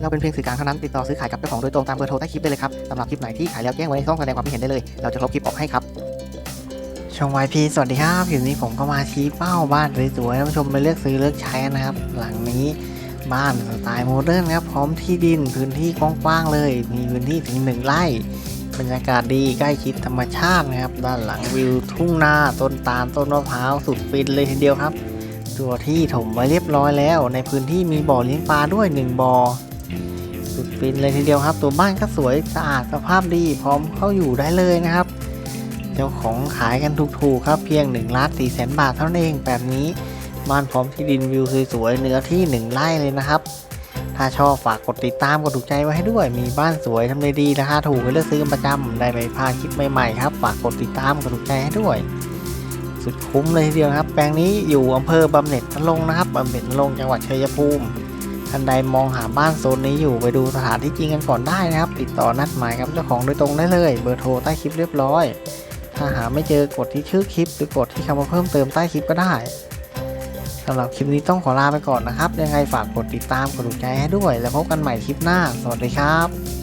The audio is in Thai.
เราเป็นเพียงสื่อกลางเท่านั้นติดต่อซื้อขายกับเจ้าของโดยตรงตามเบอร์โทรใต้คลิปได้เลยครับสำหรับคลิปไหนที่ขายแล้วแจ้งไว้ในช่องแสดงความคิดเห็นได้เลย เราจะลบคลิปออกให้ครับช่องวายพีสวัสดีครับคลิปนี้ผมก็มาชี้เป้าบ้านสวยๆท่านผู้ชมไปเลือกซื้อเลือกใช้นะครับ หลังนี้บ้านสไตล์โมเดิร์นครับพร้อมที่ดินพื้นที่กว้างๆเลย มีพื้นที่ถึงหนึ่งไร่บรรยากาศดีใกล้ชิดธรรมชาตินะครับ ด้านหลังวิวทุ่งนาต้นตาลต้นมะพร้าวสุดฟินเลยทีเดียวครับ ตัวที่ถมไว้เรียบร้อยแล้ว ในพื้นที่มีบ่อเลี้ยงปลาด้วยหนึ่งบ่อ สุดฟินเลยทีเดียวครับ ตัวบ้านก็สวยสะอาดสภาพดีพร้อมเข้าอยู่ได้เลยนะครับ เจ้าของขายกันถูกๆครับเพียง1ล้าน4แสนบาทเท่านั้นเองแบบนี้บ้านพร้อมที่ดินวิวสวยๆเนื้อที่ 1ไร่เลยนะครับ ถ้าชอบฝากกดติดตามกดถูกใจไว้ให้ด้วย มีบ้านสวยทำเลดีราคาถูกให้เลือกซื้อประจำได้ไม่พลาดคลิปใหม่ๆครับฝากกดติดตามกดถูกใจให้ด้วย สุดคุ้มเลยทีเดียวครับ แปลงนี้อยู่อำเภอบำเหน็จนรงนะครับบำเหน็จนรงจังหวัดชัยภูมิ ท่านใดมองหาบ้านโซนนี้อยู่ไปดูสถานที่จริงกันก่อนได้นะครับ ติดต่อนัดหมายกับเจ้าของโดยตรงได้เลย เบอร์โทรใต้คลิปเรียบร้อย ถ้าหาไม่เจอกดที่ชื่อคลิป หรือกดที่คำว่าเพิ่มเติมใต้คลิปก็ได้สำหรับคลิปนี้ต้องขอลาไปก่อนนะครับ ยังไงฝากกดติดตามกดถูกใจให้ด้วย แล้วพบกันใหม่คลิปหน้า สวัสดีครับ